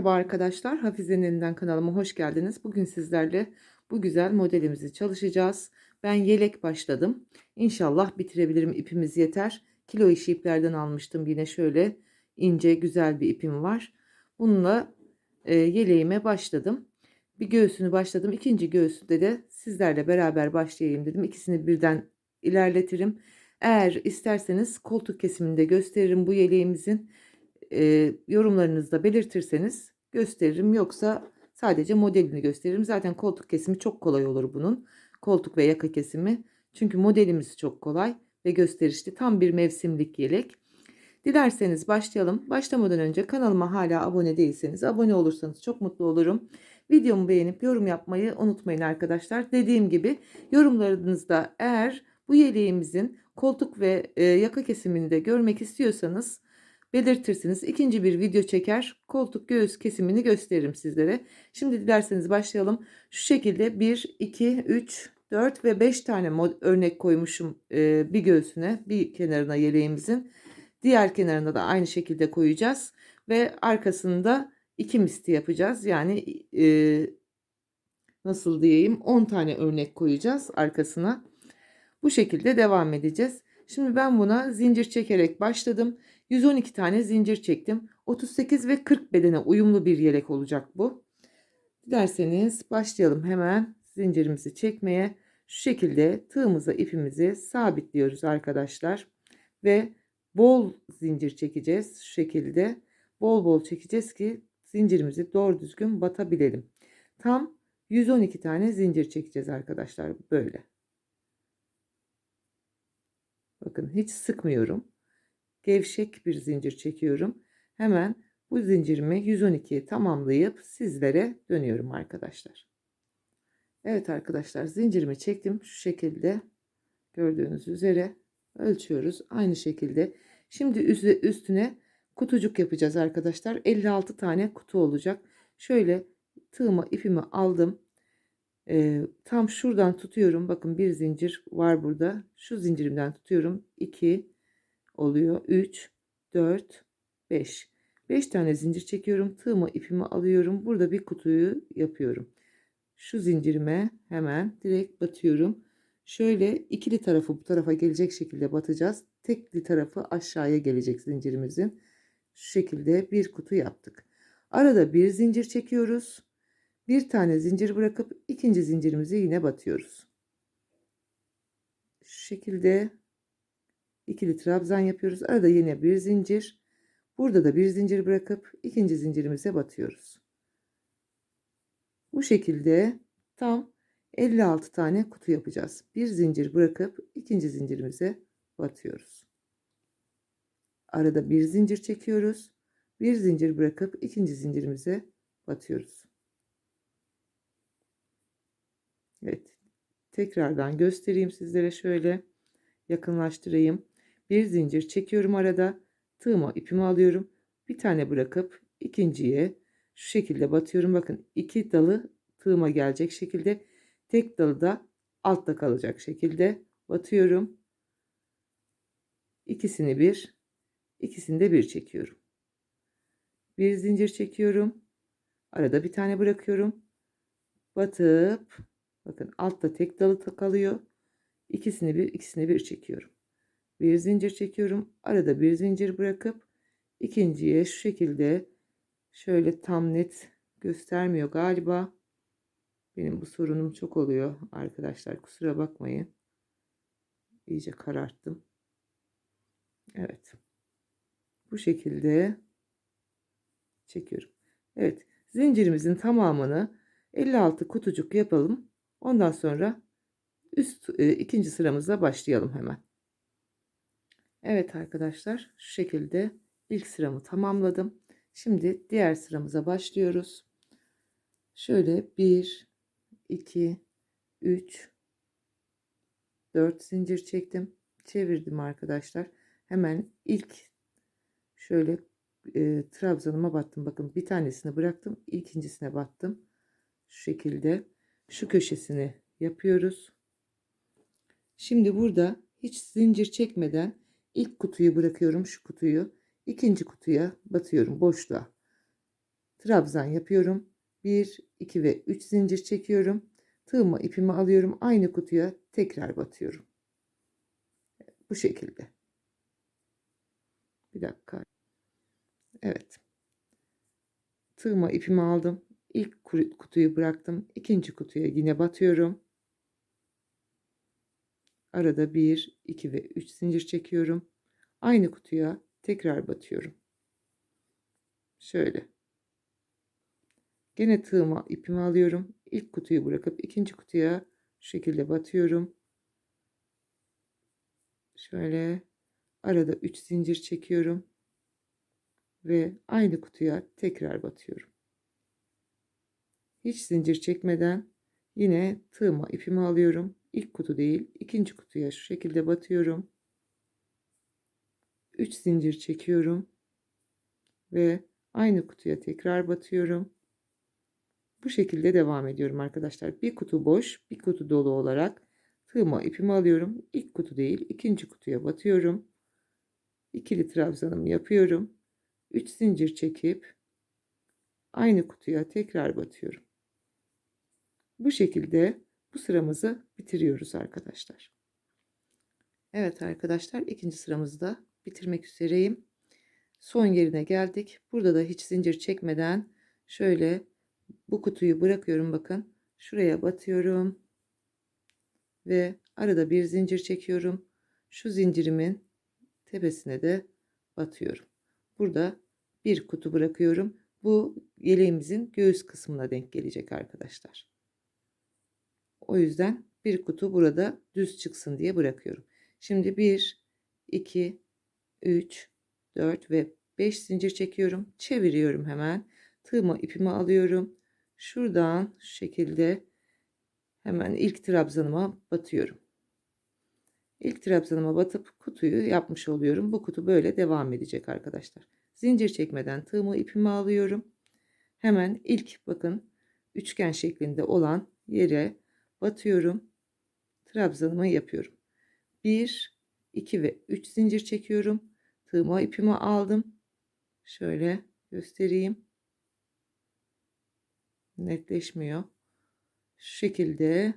Merhaba arkadaşlar, Hafize'nin elinden kanalıma hoş geldiniz. Bugün sizlerle bu güzel modelimizi çalışacağız. Ben yelek başladım. İnşallah bitirebilirim, ipimiz yeter. Kilo işi iplerden almıştım. Yine şöyle ince güzel bir ipim var. Bununla e, yeleğime başladım. Bir göğsünü başladım. İkinci göğsünde de sizlerle beraber başlayayım dedim. İkisini birden ilerletirim. Eğer isterseniz koltuk kesiminde gösteririm bu yeleğimizin e, yorumlarınızda belirtirseniz gösteririm. Yoksa sadece modelini gösteririm. Zaten koltuk kesimi çok kolay olur bunun. Koltuk ve yaka kesimi. Çünkü modelimiz çok kolay ve gösterişli. Tam bir mevsimlik yelek. Dilerseniz başlayalım. Başlamadan önce kanalıma hala abone değilseniz abone olursanız çok mutlu olurum. Videomu beğenip yorum yapmayı unutmayın arkadaşlar. Dediğim gibi yorumlarınızda eğer bu yeleğimizin koltuk ve e, yaka kesimini de görmek istiyorsanız belirtirsiniz. İkinci bir video çeker. Koltuk göğüs kesimini gösteririm sizlere. Şimdi dilerseniz başlayalım. Şu şekilde 1, 2, 3, 4 ve 5 tane örnek koymuşum e, bir göğsüne, bir kenarına yeleğimizin. Diğer kenarına da aynı şekilde koyacağız. Ve arkasında iki misli yapacağız. Yani e, nasıl diyeyim 10 tane örnek koyacağız arkasına. Bu şekilde devam edeceğiz. Şimdi ben buna zincir çekerek başladım. 112 tane zincir çektim. 38 ve 40 bedene uyumlu bir yelek olacak bu. Dilerseniz başlayalım hemen zincirimizi çekmeye. Şu şekilde tığımıza ipimizi sabitliyoruz arkadaşlar. Ve bol zincir çekeceğiz. Şu şekilde bol bol çekeceğiz ki zincirimizi doğru düzgün batabilelim. Tam 112 tane zincir çekeceğiz arkadaşlar böyle. Bakın hiç sıkmıyorum gevşek bir zincir çekiyorum. Hemen bu zincirimi 112'ye tamamlayıp sizlere dönüyorum arkadaşlar. Evet arkadaşlar zincirimi çektim şu şekilde gördüğünüz üzere ölçüyoruz aynı şekilde. Şimdi üstüne kutucuk yapacağız arkadaşlar. 56 tane kutu olacak. Şöyle tığımı ipimi aldım. Ee, tam şuradan tutuyorum. Bakın bir zincir var burada. Şu zincirimden tutuyorum. 2 oluyor. 3, 4, 5. 5 tane zincir çekiyorum. Tığımı ipimi alıyorum. Burada bir kutuyu yapıyorum. Şu zincirime hemen direkt batıyorum. Şöyle ikili tarafı bu tarafa gelecek şekilde batacağız. Tekli tarafı aşağıya gelecek zincirimizin. Şu şekilde bir kutu yaptık. Arada bir zincir çekiyoruz. Bir tane zincir bırakıp ikinci zincirimizi yine batıyoruz. Şu şekilde ikili trabzan yapıyoruz. Arada yine bir zincir. Burada da bir zincir bırakıp ikinci zincirimize batıyoruz. Bu şekilde tam 56 tane kutu yapacağız. Bir zincir bırakıp ikinci zincirimize batıyoruz. Arada bir zincir çekiyoruz. Bir zincir bırakıp ikinci zincirimize batıyoruz. Evet. Tekrardan göstereyim sizlere şöyle yakınlaştırayım. Bir zincir çekiyorum arada. Tığıma ipimi alıyorum. Bir tane bırakıp ikinciye şu şekilde batıyorum. Bakın iki dalı tığıma gelecek şekilde tek dalı da altta kalacak şekilde batıyorum. İkisini bir, ikisini de bir çekiyorum. Bir zincir çekiyorum. Arada bir tane bırakıyorum. Batıp bakın altta tek dalı kalıyor. İkisini bir, ikisini bir çekiyorum bir zincir çekiyorum. Arada bir zincir bırakıp ikinciye şu şekilde şöyle tam net göstermiyor galiba. Benim bu sorunum çok oluyor arkadaşlar. Kusura bakmayın. İyice kararttım. Evet. Bu şekilde çekiyorum. Evet. Zincirimizin tamamını 56 kutucuk yapalım. Ondan sonra üst e, ikinci sıramıza başlayalım hemen. Evet arkadaşlar şu şekilde ilk sıramı tamamladım. Şimdi diğer sıramıza başlıyoruz. Şöyle 1 2 3 4 zincir çektim. Çevirdim arkadaşlar. Hemen ilk şöyle e, trabzanıma battım. Bakın bir tanesini bıraktım. ikincisine battım. Şu şekilde şu köşesini yapıyoruz. Şimdi burada hiç zincir çekmeden İlk kutuyu bırakıyorum şu kutuyu. ikinci kutuya batıyorum boşluğa. trabzan yapıyorum. 1, 2 ve 3 zincir çekiyorum. Tığımı ipimi alıyorum. Aynı kutuya tekrar batıyorum. Bu şekilde. Bir dakika. Evet. Tığıma ipimi aldım. İlk kutuyu bıraktım. İkinci kutuya yine batıyorum. Arada 1, 2 ve 3 zincir çekiyorum. Aynı kutuya tekrar batıyorum. Şöyle. Gene tığıma ipimi alıyorum. İlk kutuyu bırakıp ikinci kutuya şu şekilde batıyorum. Şöyle arada 3 zincir çekiyorum ve aynı kutuya tekrar batıyorum. Hiç zincir çekmeden yine tığıma ipimi alıyorum. İlk kutu değil, ikinci kutuya şu şekilde batıyorum. 3 zincir çekiyorum ve aynı kutuya tekrar batıyorum. Bu şekilde devam ediyorum arkadaşlar. Bir kutu boş, bir kutu dolu olarak tığıma ipimi alıyorum. İlk kutu değil, ikinci kutuya batıyorum. İkili trabzanımı yapıyorum. 3 zincir çekip aynı kutuya tekrar batıyorum. Bu şekilde bu sıramızı bitiriyoruz arkadaşlar. Evet arkadaşlar ikinci sıramızda bitirmek üzereyim. Son yerine geldik. Burada da hiç zincir çekmeden şöyle bu kutuyu bırakıyorum bakın. Şuraya batıyorum. Ve arada bir zincir çekiyorum. Şu zincirimin tepesine de batıyorum. Burada bir kutu bırakıyorum. Bu yeleğimizin göğüs kısmına denk gelecek arkadaşlar. O yüzden bir kutu burada düz çıksın diye bırakıyorum. Şimdi 1, 2, 3, 4 ve 5 zincir çekiyorum. Çeviriyorum hemen. Tığımı ipimi alıyorum. Şuradan şu şekilde hemen ilk trabzanıma batıyorum. İlk trabzanıma batıp kutuyu yapmış oluyorum. Bu kutu böyle devam edecek arkadaşlar. Zincir çekmeden tığımı ipimi alıyorum. Hemen ilk bakın üçgen şeklinde olan yere batıyorum. Trabzanımı yapıyorum. 1, 2 ve 3 zincir çekiyorum. Tığıma ipimi aldım. Şöyle göstereyim. Netleşmiyor. Şu şekilde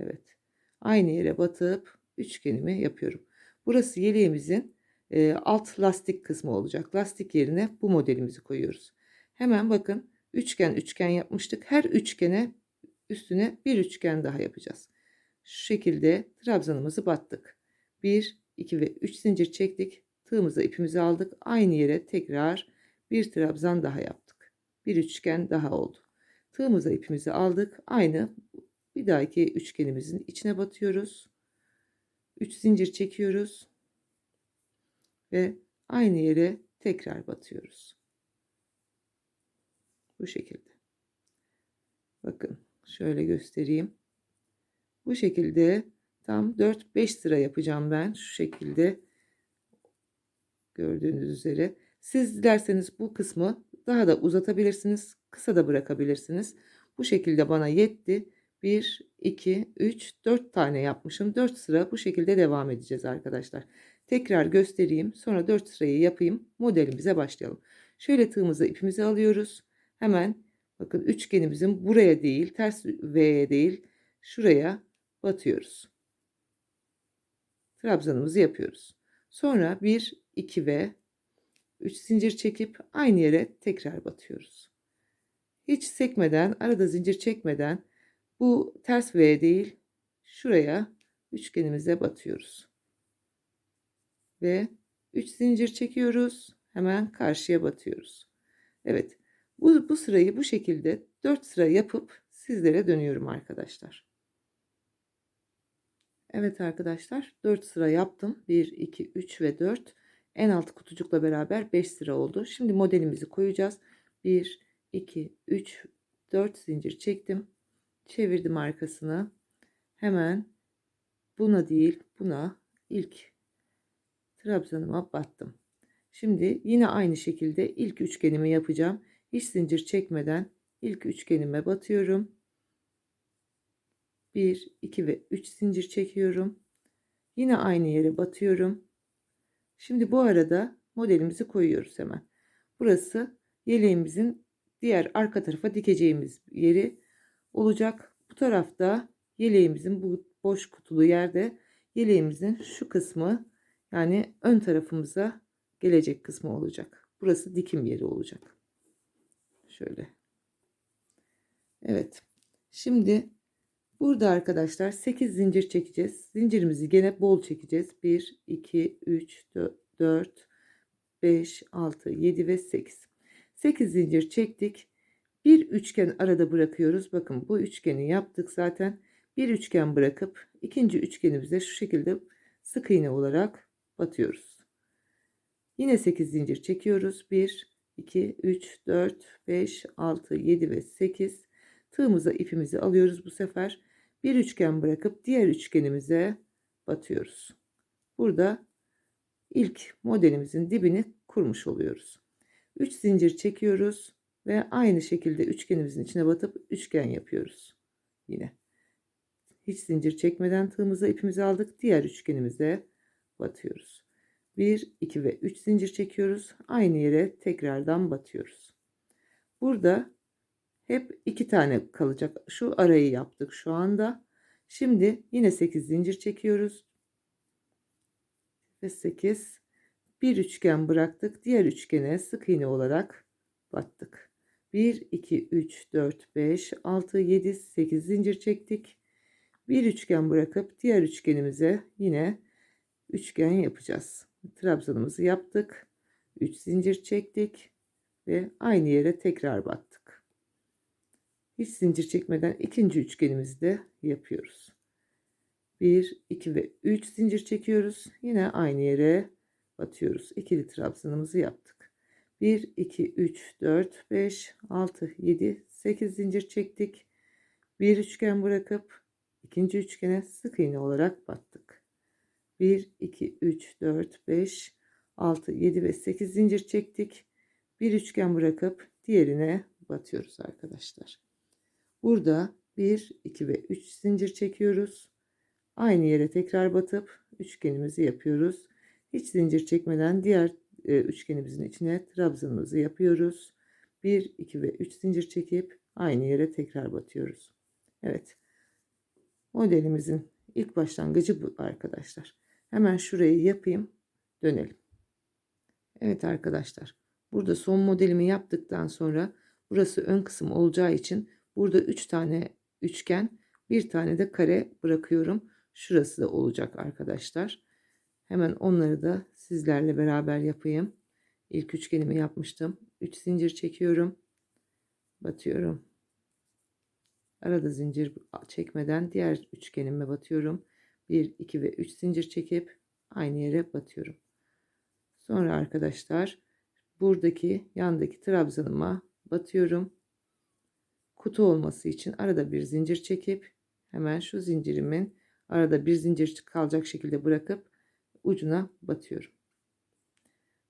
evet. Aynı yere batıp üçgenimi yapıyorum. Burası yeleğimizin e, alt lastik kısmı olacak. Lastik yerine bu modelimizi koyuyoruz. Hemen bakın üçgen üçgen yapmıştık. Her üçgene üstüne bir üçgen daha yapacağız. Şu şekilde trabzanımızı battık. 1, 2 ve 3 zincir çektik. Tığımızı ipimizi aldık. Aynı yere tekrar bir trabzan daha yaptık. Bir üçgen daha oldu. Tığımıza ipimizi aldık. Aynı bir dahaki üçgenimizin içine batıyoruz. 3 zincir çekiyoruz. Ve aynı yere tekrar batıyoruz. Bu şekilde. Bakın şöyle göstereyim. Bu şekilde tam 4-5 sıra yapacağım ben. Şu şekilde gördüğünüz üzere. Siz dilerseniz bu kısmı daha da uzatabilirsiniz. Kısa da bırakabilirsiniz. Bu şekilde bana yetti. 1, 2, 3, 4 tane yapmışım. 4 sıra bu şekilde devam edeceğiz arkadaşlar. Tekrar göstereyim. Sonra 4 sırayı yapayım. Modelimize başlayalım. Şöyle tığımızı ipimizi alıyoruz. Hemen bakın üçgenimizin buraya değil ters V'ye değil şuraya batıyoruz. Trabzanımızı yapıyoruz. Sonra 1, 2 ve 3 zincir çekip aynı yere tekrar batıyoruz. Hiç sekmeden, arada zincir çekmeden bu ters V değil, şuraya üçgenimize batıyoruz. Ve 3 zincir çekiyoruz. Hemen karşıya batıyoruz. Evet. Bu, bu sırayı bu şekilde 4 sıra yapıp sizlere dönüyorum arkadaşlar. Evet arkadaşlar 4 sıra yaptım. 1, 2, 3 ve 4. En alt kutucukla beraber 5 sıra oldu. Şimdi modelimizi koyacağız. 1, 2, 3, 4 zincir çektim. Çevirdim arkasını. Hemen buna değil buna ilk trabzanıma battım. Şimdi yine aynı şekilde ilk üçgenimi yapacağım. Hiç zincir çekmeden ilk üçgenime batıyorum. 1, 2 ve 3 zincir çekiyorum. Yine aynı yere batıyorum. Şimdi bu arada modelimizi koyuyoruz hemen. Burası yeleğimizin diğer arka tarafa dikeceğimiz yeri olacak. Bu tarafta yeleğimizin bu boş kutulu yerde yeleğimizin şu kısmı yani ön tarafımıza gelecek kısmı olacak. Burası dikim yeri olacak. Şöyle. Evet. Şimdi burada arkadaşlar 8 zincir çekeceğiz. Zincirimizi gene bol çekeceğiz. 1, 2, 3, 4, 5, 6, 7 ve 8. 8 zincir çektik. Bir üçgen arada bırakıyoruz. Bakın bu üçgeni yaptık zaten. Bir üçgen bırakıp ikinci üçgenimize şu şekilde sık iğne olarak batıyoruz. Yine 8 zincir çekiyoruz. 1, 2, 3, 4, 5, 6, 7 ve 8. Tığımıza ipimizi alıyoruz bu sefer. Bir üçgen bırakıp diğer üçgenimize batıyoruz. Burada ilk modelimizin dibini kurmuş oluyoruz. 3 zincir çekiyoruz ve aynı şekilde üçgenimizin içine batıp üçgen yapıyoruz. Yine hiç zincir çekmeden tığımıza ipimizi aldık. Diğer üçgenimize batıyoruz. 1, 2 ve 3 zincir çekiyoruz. Aynı yere tekrardan batıyoruz. Burada hep iki tane kalacak. Şu arayı yaptık şu anda. Şimdi yine 8 zincir çekiyoruz. Ve 8 bir üçgen bıraktık. Diğer üçgene sık iğne olarak battık. 1 2 3 4 5 6 7 8 zincir çektik. Bir üçgen bırakıp diğer üçgenimize yine üçgen yapacağız. Trabzanımızı yaptık. 3 zincir çektik ve aynı yere tekrar battık. Hiç zincir çekmeden ikinci üçgenimizi de yapıyoruz. 1 2 ve 3 zincir çekiyoruz. Yine aynı yere batıyoruz. İkili trabzanımızı yaptık. 1 2 3 4 5 6 7 8 zincir çektik. Bir üçgen bırakıp ikinci üçgene sık iğne olarak battık. 1 2 3 4 5 6 7 ve 8 zincir çektik. Bir üçgen bırakıp diğerine batıyoruz arkadaşlar. Burada 1 2 ve 3 zincir çekiyoruz. Aynı yere tekrar batıp üçgenimizi yapıyoruz. Hiç zincir çekmeden diğer e, üçgenimizin içine trabzanımızı yapıyoruz. 1 2 ve 3 zincir çekip aynı yere tekrar batıyoruz. Evet. Modelimizin ilk başlangıcı bu arkadaşlar. Hemen şurayı yapayım. Dönelim. Evet arkadaşlar. Burada son modelimi yaptıktan sonra burası ön kısım olacağı için burada 3 tane üçgen, bir tane de kare bırakıyorum. Şurası da olacak arkadaşlar. Hemen onları da sizlerle beraber yapayım. İlk üçgenimi yapmıştım. 3 zincir çekiyorum. Batıyorum. Arada zincir çekmeden diğer üçgenime batıyorum. 1, 2 ve 3 zincir çekip aynı yere batıyorum. Sonra arkadaşlar buradaki yandaki trabzanıma batıyorum. Kutu olması için arada bir zincir çekip hemen şu zincirimin arada bir zincir kalacak şekilde bırakıp ucuna batıyorum.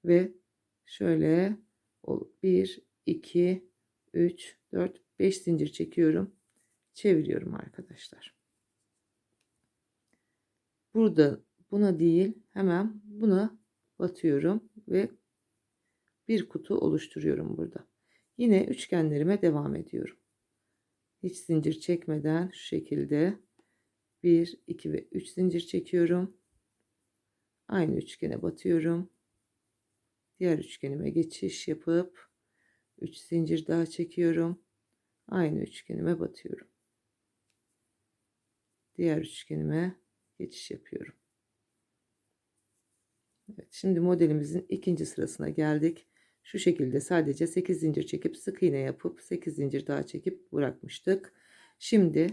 Ve şöyle 1 2 3 4 5 zincir çekiyorum. Çeviriyorum arkadaşlar. Burada buna değil hemen buna batıyorum ve bir kutu oluşturuyorum burada. Yine üçgenlerime devam ediyorum. Hiç zincir çekmeden şu şekilde 1 2 ve 3 zincir çekiyorum. Aynı üçgene batıyorum. Diğer üçgenime geçiş yapıp 3 zincir daha çekiyorum. Aynı üçgenime batıyorum. Diğer üçgenime geçiş yapıyorum. Evet, şimdi modelimizin ikinci sırasına geldik. Şu şekilde sadece 8 zincir çekip sık iğne yapıp 8 zincir daha çekip bırakmıştık. Şimdi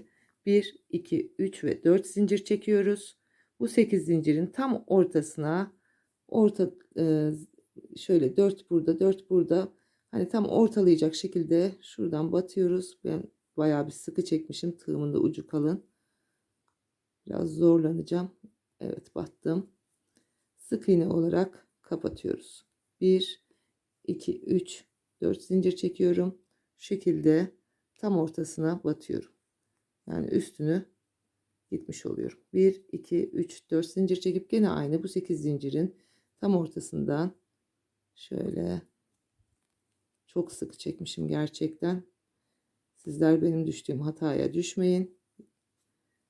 1, 2, 3 ve 4 zincir çekiyoruz. Bu 8 zincirin tam ortasına orta e, şöyle 4 burada 4 burada hani tam ortalayacak şekilde şuradan batıyoruz. Ben bayağı bir sıkı çekmişim. Tığımın da ucu kalın. Biraz zorlanacağım. Evet battım. Sık iğne olarak kapatıyoruz. 1 2 3 4 zincir çekiyorum. Şu şekilde tam ortasına batıyorum. Yani üstünü gitmiş oluyorum. 1, 2, 3, 4 zincir çekip gene aynı bu 8 zincirin tam ortasından şöyle Çok sık çekmişim gerçekten. Sizler benim düştüğüm hataya düşmeyin.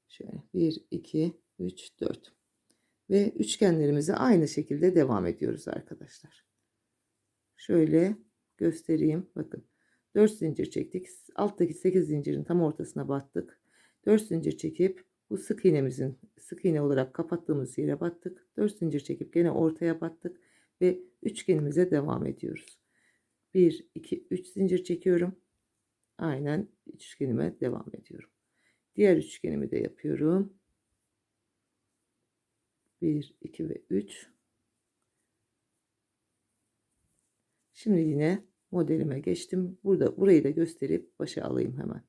Şöyle 1, 2, 3, 4. Ve üçgenlerimize aynı şekilde devam ediyoruz arkadaşlar. Şöyle göstereyim. Bakın 4 zincir çektik. Alttaki 8 zincirin tam ortasına battık. 4 zincir çekip bu sık iğnemizin sık iğne olarak kapattığımız yere battık. 4 zincir çekip gene ortaya battık ve üçgenimize devam ediyoruz. 1 2 3 zincir çekiyorum. Aynen üçgenime devam ediyorum. Diğer üçgenimi de yapıyorum. 1 2 ve 3 Şimdi yine modelime geçtim. Burada burayı da gösterip başa alayım hemen.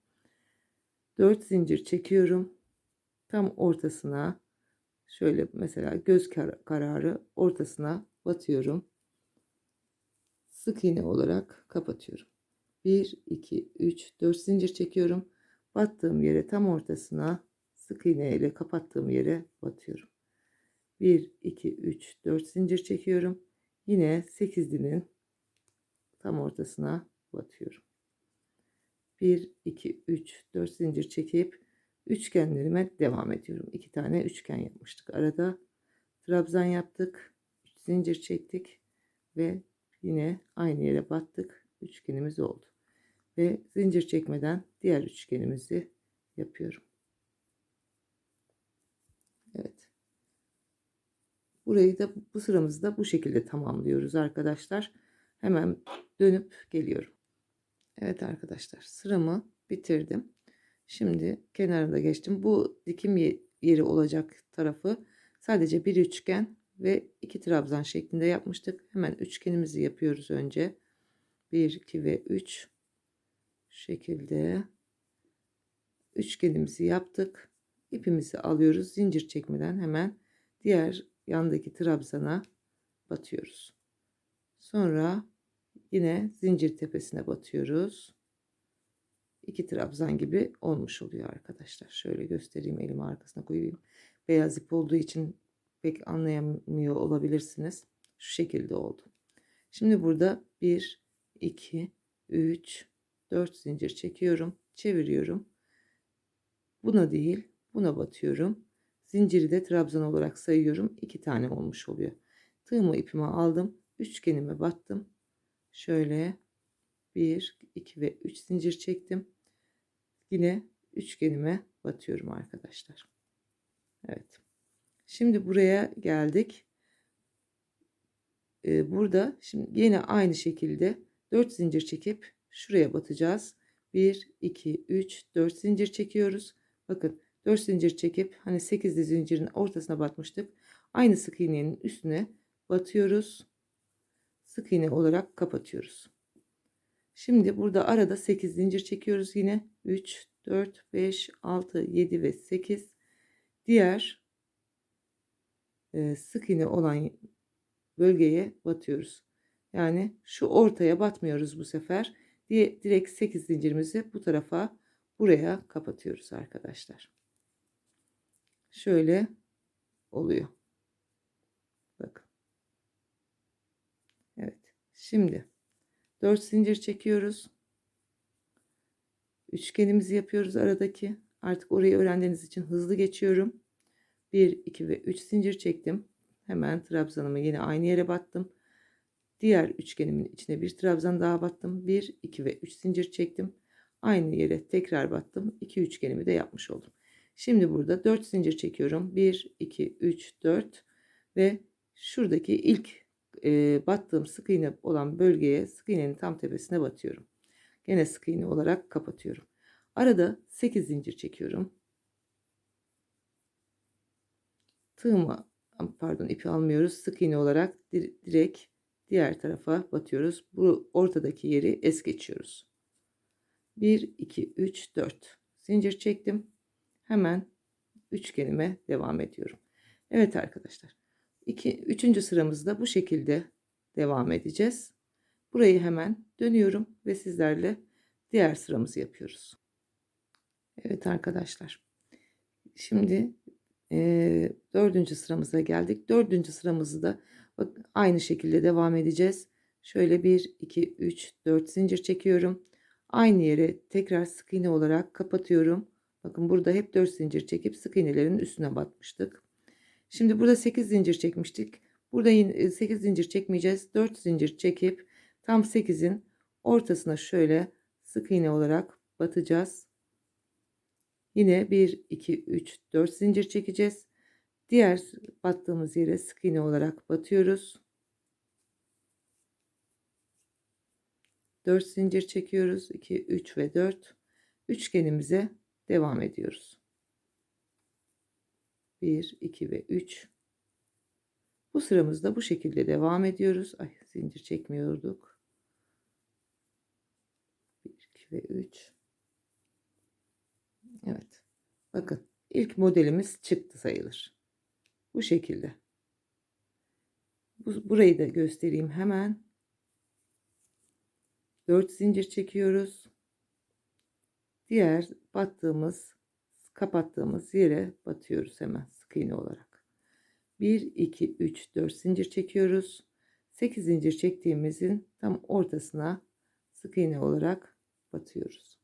4 zincir çekiyorum. Tam ortasına şöyle mesela göz kar kararı ortasına batıyorum. Sık iğne olarak kapatıyorum. 1 2 3 4 zincir çekiyorum. Battığım yere tam ortasına sık iğne ile kapattığım yere batıyorum. 1 2 3 4 zincir çekiyorum. Yine 8'linin tam ortasına batıyorum. 1 2 3 4 zincir çekip üçgenlerime devam ediyorum. 2 tane üçgen yapmıştık. Arada trabzan yaptık. 3 zincir çektik ve yine aynı yere battık. Üçgenimiz oldu. Ve zincir çekmeden diğer üçgenimizi yapıyorum. Evet. Burayı da bu sıramızı da bu şekilde tamamlıyoruz arkadaşlar. Hemen dönüp geliyorum. Evet arkadaşlar sıramı bitirdim. Şimdi kenarında geçtim. Bu dikim yeri olacak tarafı sadece bir üçgen ve iki trabzan şeklinde yapmıştık. Hemen üçgenimizi yapıyoruz önce. 1, 2 ve 3 şekilde üçgenimizi yaptık. İpimizi alıyoruz. Zincir çekmeden hemen diğer yandaki trabzana batıyoruz. Sonra yine zincir tepesine batıyoruz. İki trabzan gibi olmuş oluyor arkadaşlar. Şöyle göstereyim elimi arkasına koyayım. Beyaz ip olduğu için pek anlayamıyor olabilirsiniz. Şu şekilde oldu. Şimdi burada 1, 2, 3, 4 zincir çekiyorum. Çeviriyorum. Buna değil buna batıyorum. Zinciri de trabzan olarak sayıyorum. 2 tane olmuş oluyor. Tığımı ipime aldım. Üçgenime battım. Şöyle 1, 2 ve 3 zincir çektim. Yine üçgenime batıyorum arkadaşlar. Evet. Şimdi buraya geldik. Ee, burada şimdi yine aynı şekilde 4 zincir çekip şuraya batacağız. 1, 2, 3, 4 zincir çekiyoruz. Bakın 4 zincir çekip hani 8'li zincirin ortasına batmıştık. Aynı sık iğnenin üstüne batıyoruz. Sık iğne olarak kapatıyoruz. Şimdi burada arada 8 zincir çekiyoruz yine. 3, 4, 5, 6, 7 ve 8. Diğer e, sık iğne olan bölgeye batıyoruz. Yani şu ortaya batmıyoruz bu sefer. Diye direkt 8 zincirimizi bu tarafa buraya kapatıyoruz arkadaşlar. Şöyle oluyor. Bakın. Evet. Şimdi 4 zincir çekiyoruz. Üçgenimizi yapıyoruz aradaki. Artık orayı öğrendiğiniz için hızlı geçiyorum. 1, 2 ve 3 zincir çektim. Hemen trabzanımı yine aynı yere battım. Diğer üçgenimin içine bir trabzan daha battım. 1, 2 ve 3 zincir çektim. Aynı yere tekrar battım. 2 üçgenimi de yapmış oldum. Şimdi burada 4 zincir çekiyorum. 1, 2, 3, 4 ve şuradaki ilk e, battığım sık iğne olan bölgeye sık iğnenin tam tepesine batıyorum. Gene sık iğne olarak kapatıyorum. Arada 8 zincir çekiyorum. Tığımı pardon ipi almıyoruz. Sık iğne olarak direkt diğer tarafa batıyoruz. Bu ortadaki yeri es geçiyoruz. 1 2 3 4 zincir çektim. Hemen üçgenime devam ediyorum. Evet arkadaşlar. 2 3. sıramızda bu şekilde devam edeceğiz. Burayı hemen dönüyorum ve sizlerle diğer sıramızı yapıyoruz. Evet arkadaşlar. Şimdi e, dördüncü sıramıza geldik. Dördüncü sıramızı da bak, aynı şekilde devam edeceğiz. Şöyle 1, 2, 3, 4 zincir çekiyorum. Aynı yere tekrar sık iğne olarak kapatıyorum. Bakın burada hep 4 zincir çekip sık iğnelerin üstüne batmıştık. Şimdi burada 8 zincir çekmiştik. Burada yine 8 zincir çekmeyeceğiz. 4 zincir çekip tam 8'in ortasına şöyle sık iğne olarak batacağız. Yine 1, 2, 3, 4 zincir çekeceğiz. Diğer battığımız yere sık iğne olarak batıyoruz. 4 zincir çekiyoruz. 2, 3 ve 4. Üçgenimize devam ediyoruz. 1, 2 ve 3. Bu sıramızda bu şekilde devam ediyoruz. Ay zincir çekmiyorduk. 1, 2 ve 3. Evet. Bakın ilk modelimiz çıktı sayılır. Bu şekilde. Bu, burayı da göstereyim hemen. 4 zincir çekiyoruz. Diğer battığımız, kapattığımız yere batıyoruz hemen sık iğne olarak. 1, 2, 3, 4 zincir çekiyoruz. 8 zincir çektiğimizin tam ortasına sık iğne olarak batıyoruz.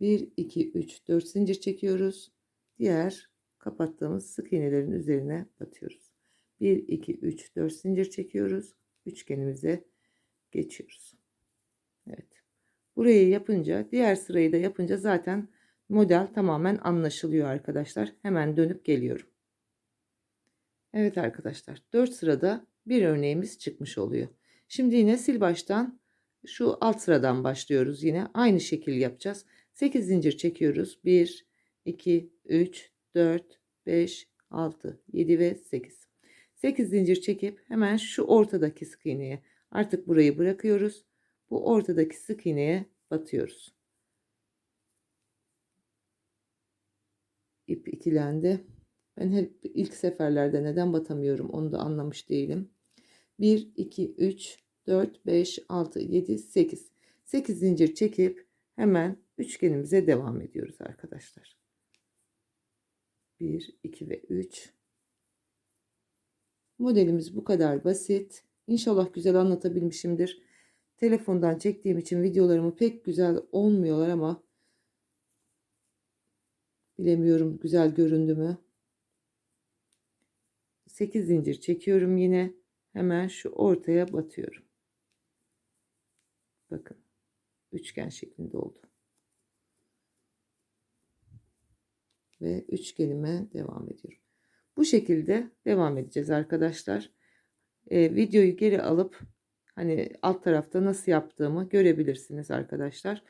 1, 2, 3, 4 zincir çekiyoruz. Diğer kapattığımız sık iğnelerin üzerine batıyoruz. 1, 2, 3, 4 zincir çekiyoruz. Üçgenimize geçiyoruz. Evet. Burayı yapınca diğer sırayı da yapınca zaten model tamamen anlaşılıyor arkadaşlar. Hemen dönüp geliyorum. Evet arkadaşlar 4 sırada bir örneğimiz çıkmış oluyor. Şimdi yine sil baştan şu alt sıradan başlıyoruz yine. Aynı şekil yapacağız. 8 zincir çekiyoruz. 1, 2, 3, 4, 5, 6, 7 ve 8. 8 zincir çekip hemen şu ortadaki sık iğneye artık burayı bırakıyoruz. Bu ortadaki sık iğneye batıyoruz. İp ikilendi. Ben hep ilk seferlerde neden batamıyorum onu da anlamış değilim. 1, 2, 3, 4, 5, 6, 7, 8. 8 zincir çekip hemen üçgenimize devam ediyoruz arkadaşlar. 1, 2 ve 3. Modelimiz bu kadar basit. İnşallah güzel anlatabilmişimdir. Telefondan çektiğim için videolarımı pek güzel olmuyorlar ama bilemiyorum güzel göründü mü. 8 zincir çekiyorum yine. Hemen şu ortaya batıyorum. Bakın. Üçgen şeklinde oldu. Ve üçgenime devam ediyorum. Bu şekilde devam edeceğiz arkadaşlar. Ee, videoyu geri alıp hani alt tarafta nasıl yaptığımı görebilirsiniz arkadaşlar.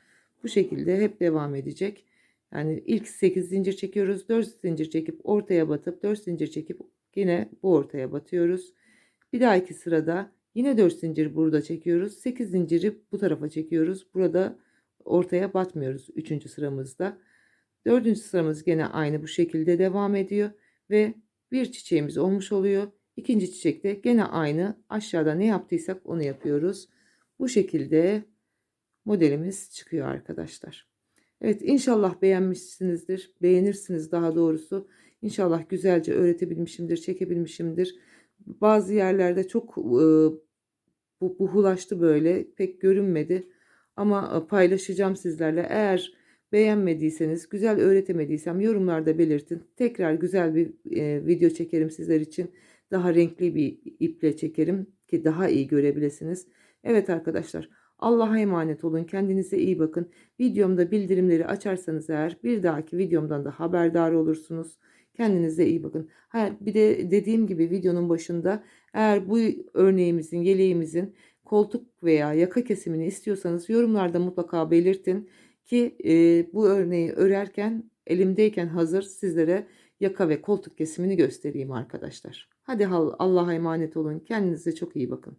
Bu şekilde hep devam edecek. Yani ilk 8 zincir çekiyoruz. 4 zincir çekip ortaya batıp 4 zincir çekip yine bu ortaya batıyoruz. Bir dahaki sırada yine 4 zincir burada çekiyoruz. 8 zinciri bu tarafa çekiyoruz. Burada ortaya batmıyoruz 3. sıramızda. 4. sıramız gene aynı bu şekilde devam ediyor ve bir çiçeğimiz olmuş oluyor. İkinci çiçekte gene aynı aşağıda ne yaptıysak onu yapıyoruz. Bu şekilde modelimiz çıkıyor arkadaşlar. Evet inşallah beğenmişsinizdir. Beğenirsiniz daha doğrusu. İnşallah güzelce öğretebilmişimdir, çekebilmişimdir. Bazı yerlerde çok e, bu buhulaştı böyle. Pek görünmedi. Ama e, paylaşacağım sizlerle. Eğer beğenmediyseniz, güzel öğretemediysem yorumlarda belirtin. Tekrar güzel bir e, video çekerim sizler için. Daha renkli bir iple çekerim ki daha iyi görebilirsiniz. Evet arkadaşlar Allah'a emanet olun. Kendinize iyi bakın. Videomda bildirimleri açarsanız eğer bir dahaki videomdan da haberdar olursunuz. Kendinize iyi bakın. Ha, bir de dediğim gibi videonun başında eğer bu örneğimizin, yeleğimizin koltuk veya yaka kesimini istiyorsanız yorumlarda mutlaka belirtin ki e, bu örneği örerken elimdeyken hazır sizlere yaka ve koltuk kesimini göstereyim arkadaşlar. Hadi Allah'a emanet olun. Kendinize çok iyi bakın.